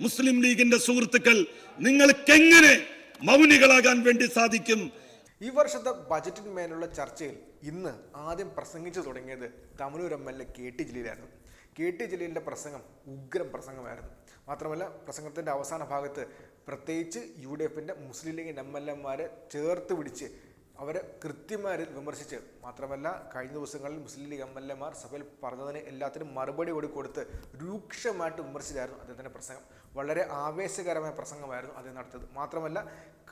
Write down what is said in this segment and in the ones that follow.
മുസ്ലിം ലീഗിന്റെ സുഹൃത്തുക്കൾ നിങ്ങൾക്കെങ്ങനെ മൗനികളാകാൻ വേണ്ടി സാധിക്കും? ഈ വർഷത്തെ ബജറ്റിന്മേലുള്ള ചർച്ചയിൽ ഇന്ന് ആദ്യം പ്രസംഗിച്ചു തുടങ്ങിയത് തമിഴൂർ M L A K T ജലീലായിരുന്നു. കെ ടി ജലീലിന്റെ പ്രസംഗം ഉഗ്രം പ്രസംഗമായിരുന്നു. മാത്രമല്ല പ്രസംഗത്തിന്റെ അവസാന ഭാഗത്ത് പ്രത്യേകിച്ച് യു ഡി എഫിന്റെ മുസ്ലിം ലീഗിന്റെ എം എൽ എമാരെ ചേർത്ത് പിടിച്ച് അവരെ കൃത്യമായി വിമർശിച്ച് മാത്രമല്ല കഴിഞ്ഞ ദിവസങ്ങളിൽ മുസ്ലിം ലീഗ് എം എൽ എമാർ സഭയിൽ പറഞ്ഞതിന് എല്ലാത്തിനും മറുപടി കൂടി കൊടുത്ത് രൂക്ഷമായിട്ട് വിമർശിച്ചായിരുന്നു അദ്ദേഹത്തിന്റെ പ്രസംഗം. വളരെ ആവേശകരമായ പ്രസംഗമായിരുന്നു അദ്ദേഹം നടത്തിയത്. മാത്രമല്ല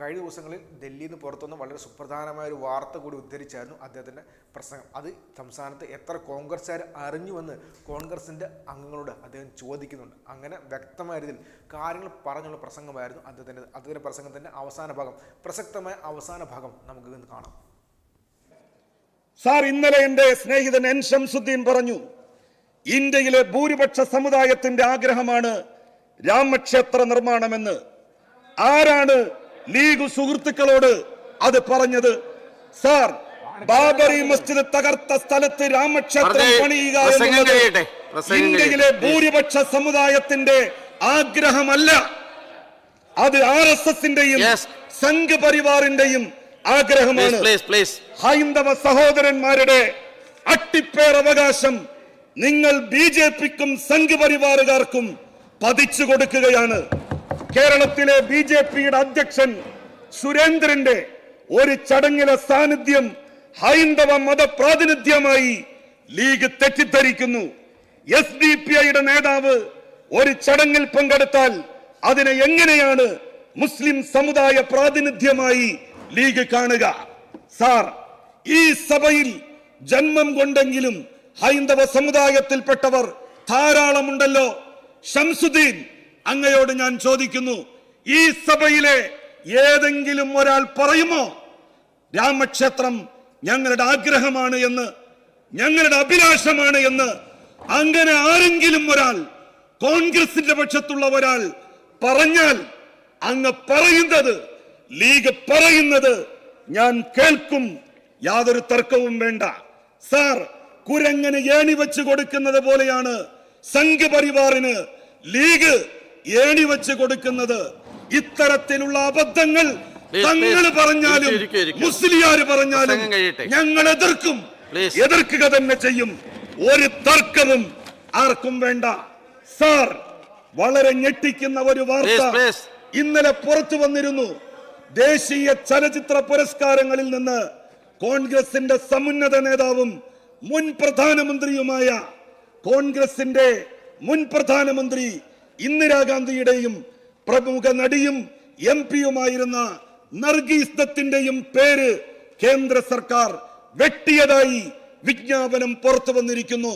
കഴിഞ്ഞ ദിവസങ്ങളിൽ ഡൽഹിയിൽ നിന്ന് പുറത്തുനിന്ന് വളരെ സുപ്രധാനമായ ഒരു വാർത്ത കൂടി ഉദ്ധരിച്ചായിരുന്നു അദ്ദേഹത്തിന്റെ പ്രസംഗം. അത് സംസ്ഥാനത്ത് എത്ര കോൺഗ്രസ്സുകാർ അറിഞ്ഞുവെന്ന് കോൺഗ്രസിന്റെ അംഗങ്ങളോട് അദ്ദേഹം ചോദിക്കുന്നുണ്ട്. അങ്ങനെ വ്യക്തമായ രീതിയിൽ കാര്യങ്ങൾ പറഞ്ഞുള്ള പ്രസംഗമായിരുന്നു അദ്ദേഹത്തിന്റെ അദ്ദേഹത്തിന്റെ പ്രസംഗത്തിന്റെ അവസാന ഭാഗം. പ്രസക്തമായ അവസാന ഭാഗം നമുക്ക് ഇന്ന് കാണാം. സാർ ഇന്നലെ എന്റെ സ്നേഹിതൻ എൻ ഷംസുദ്ദീൻ പറഞ്ഞു ഇന്ത്യയിലെ ഭൂരിപക്ഷ സമുദായത്തിന്റെ ആഗ്രഹമാണ് രാമക്ഷേത്ര നിർമ്മാണമെന്ന് ആരാണ് ലീഗ് സുഹൃത്തുക്കളോട് അത് പറഞ്ഞത് സാർ ബാബറി മസ്ജിദ് തകർത്ത സ്ഥലത്ത് രാമക്ഷേത്രം പണിയുക എന്നുള്ളത് ഇന്ത്യയിലെ. ഭൂരിപക്ഷ സമുദായത്തിന്റെ ആഗ്രഹമല്ല അത് ആർ എസ് എസിന്റെയും. സംഘ് പരിവാറിന്റെയും ആഗ്രഹമാണ് ഹൈന്ദവ സഹോദരന്മാരുടെ അട്ടിപ്പേർ അവകാശം നിങ്ങൾ ബി ജെ പിക്കും സംഘ് പരിവാറുകാർക്കും പതിച്ചു കൊടുക്കുകയാണ്. കേരളത്തിലെ ബി ജെ പിയുടെ അധ്യക്ഷൻ സുരേന്ദ്രന്റെ ഒരു ചടങ്ങിലെ സാന്നിധ്യം ഹൈന്ദവ മതപ്രാതിനിധ്യമായി ലീഗ് തെറ്റിദ്ധരിക്കുന്നു. എസ് ഡി പി ഐയുടെ നേതാവ് ഒരു ചടങ്ങിൽ പങ്കെടുത്താൽ അതിനെ എങ്ങനെയാണ് മുസ്ലിം സമുദായ പ്രാതിനിധ്യമായി ലീഗ് കാണുക? സാർ ഈ സഭയിൽ ജന്മം കൊണ്ടെങ്കിലും ഹൈന്ദവ സമുദായത്തിൽപ്പെട്ടവർ ധാരാളമുണ്ടല്ലോ. ഷംസുദ്ദീൻ അങ്ങയോട് ഞാൻ ചോദിക്കുന്നു ഈ സഭയിലെ ഏതെങ്കിലും ഒരാൾ പറയുമോ? രാമക്ഷേത്രം ഞങ്ങളുടെ ആഗ്രഹമാണ് എന്ന് ഞങ്ങളുടെ അഭിലാഷമാണ് എന്ന് അങ്ങനെ ആരെങ്കിലും ഒരാൾ കോൺഗ്രസിന്റെ പക്ഷത്തുള്ള ഒരാൾ പറഞ്ഞാൽ അങ്ങ് പറയുന്നത് ലീഗ് പറയുന്നത് ഞാൻ കേൾക്കും യാതൊരു തർക്കവും വേണ്ട. സാർ കുരങ്ങനെ ഏണി വെച്ച് കൊടുക്കുന്നത് പോലെയാണ് സംഘപരിവാറിന് ലീഗ് ഏണി വെച്ച് കൊടുക്കുന്നത് ഇത്തരത്തിലുള്ള അബദ്ധങ്ങൾ തങ്ങൾ പറഞ്ഞാലും. മുസ്ലിയാര് പറഞ്ഞാലും ഞങ്ങൾ എതിർക്കും. എതിർക്കുക തന്നെ ചെയ്യും. ഒരു തർക്കവും ആർക്കും വേണ്ട. സാർ വളരെ ഞെട്ടിക്കുന്ന ഒരു വാർത്ത. ഇന്നലെ പുറത്തു വന്നിരുന്നു. ദേശീയ ചലച്ചിത്ര പുരസ്കാരങ്ങളിൽ നിന്ന് കോൺഗ്രസിന്റെ സമുന്നത നേതാവും മുൻ പ്രധാനമന്ത്രിയുമായ കോൺഗ്രസിന്റെ മുൻ പ്രധാനമന്ത്രി ഇന്ദിരാഗാന്ധിയുടെയും പ്രമുഖ നടിയും എം പിയുമായിരുന്ന നർഗീസ് ദത്തിന്റെയും പേര് കേന്ദ്ര സർക്കാർ വെട്ടിയതായി വിജ്ഞാപനം പുറത്തു വന്നിരിക്കുന്നു.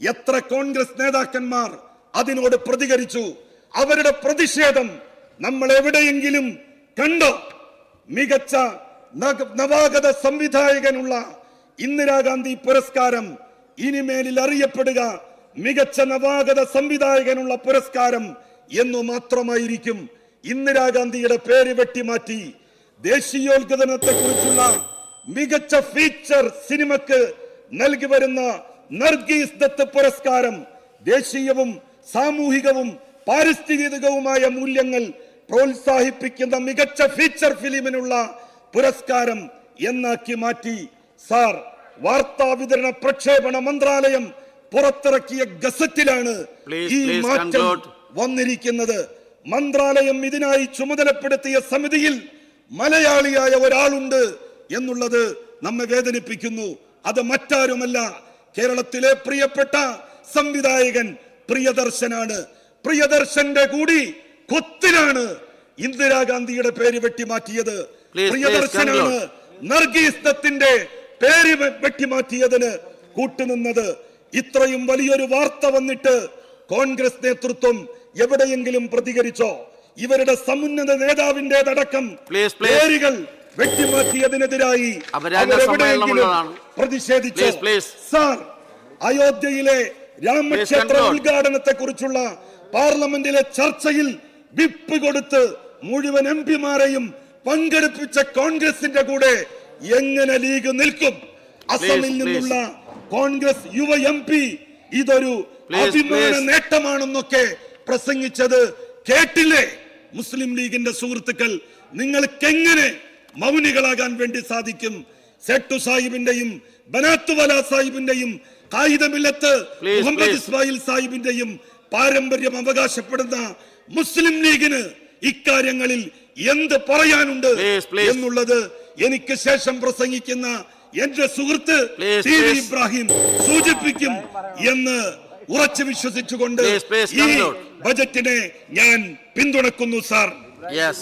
എത്ര കോൺഗ്രസ് നേതാക്കന്മാർ അതിനോട് പ്രതികരിച്ചു? അവരുടെ പ്രതിഷേധം നമ്മൾ എവിടെയെങ്കിലും കണ്ടോ? മികച്ച നവാഗത സംവിധായകനുള്ള ഇന്ദിരാഗാന്ധി പുരസ്കാരം ഇനിമേലിൽ അറിയപ്പെടുക മികച്ച നവാഗത സംവിധായകനുള്ള പുരസ്കാരം എന്നു മാത്രമായിരിക്കും ഇന്ദിരാഗാന്ധിയുടെ പേര് വെട്ടിമാറ്റി ദേശീയോദ്ഗതനത്തെ കുറിച്ചുള്ള മികച്ച ഫീച്ചർ സിനിമക്ക് നൽകി വരുന്ന നർഗീസ് ദത്ത് പുരസ്കാരം ദേശീയവും സാമൂഹികവും പാരിസ്ഥിതികവുമായ മൂല്യങ്ങൾ പ്രോത്സാഹിപ്പിക്കുന്ന മികച്ച ഫീച്ചർ ഫിലിമിനുള്ള പുരസ്കാരം എന്നാക്കി മാറ്റി. സാർ വാർത്താ വിതരണ പ്രക്ഷേപണ മന്ത്രാലയം പുറത്തിറക്കിയ ഗസറ്റിലാണ് ഈ മാറ്റം വന്നിരിക്കുന്നത്. മന്ത്രാലയം ഇതിനായി ചുമതലപ്പെടുത്തിയ സമിതിയിൽ മലയാളിയായ ഒരാളുണ്ട് എന്നുള്ളത് നമ്മെ വേദനിപ്പിക്കുന്നു. അത് മറ്റാരുമല്ല. കേരളത്തിലെ പ്രിയപ്പെട്ട സംവിധായകൻ പ്രിയദർശനാണ്. പ്രിയദർശന്റെ കൂടി കൊത്തിലാണ് ഇന്ദിരാഗാന്ധിയുടെ പേര് വെട്ടിമാറ്റിയത്. പ്രിയദർശനാണ്. നർഗീസ് ദത്തിന്റെ പേര് വെട്ടിമാറ്റിയതിന് കൂട്ടുനിന്നത്. ഇത്രയും വലിയൊരു വാർത്ത വന്നിട്ട് കോൺഗ്രസ് നേതൃത്വം എവിടെയെങ്കിലും പ്രതികരിച്ചോ ഇവരുടെ സമുന്നത please. പേരുകൾ വെട്ടിമാറ്റിയതിനെതിരായി പ്രതിഷേധിച്ചു. സാർ അയോധ്യയിലെ രാമക്ഷേത്ര. ഉദ്ഘാടനത്തെ കുറിച്ചുള്ള പാർലമെന്റിലെ ചർച്ചയിൽ വിപ്പ് കൊടുത്ത് മുഴുവൻ എം പിമാരെയും പങ്കെടുപ്പിച്ച കോൺഗ്രസിന്റെ കൂടെ എങ്ങനെ ലീഗ് നിൽക്കും അസമിൽ നിന്നുള്ള കോൺഗ്രസ് യുവ എം പി ഇതൊരു അഭിമാന. നേട്ടമാണെന്നൊക്കെ പ്രസംഗിച്ചത് കേട്ടില്ലേ മുസ്ലിം ലീഗിന്റെ സുഹൃത്തുക്കൾ നിങ്ങൾക്ക് എങ്ങനെ മൗനികളാകാൻ വേണ്ടി സാധിക്കും സെട്ടു സാഹിബിന്റെയും ബനാത്തു ബനാത്തുവല സാഹിബിന്റെയും കായികമില്ലത്ത് മുഹമ്മദ് ഇസ്മായിൽ സാഹിബിന്റെയും പാരമ്പര്യം അവകാശപ്പെടുന്ന മുസ്ലിം ലീഗിന് ഇക്കാര്യങ്ങളിൽ എന്ത് പറയാനുണ്ട്. എന്നുള്ളത് എനിക്ക് ശേഷം പ്രസംഗിക്കുന്ന എന്റെ സുഹൃത്ത് ഇബ്രാഹിം സൂചിപ്പിക്കും എന്ന് ഉറച്ചു വിശ്വസിച്ചുകൊണ്ട് ഈ. ബജറ്റിനെ ഞാൻ പിന്തുണക്കുന്നു സാർ Yes.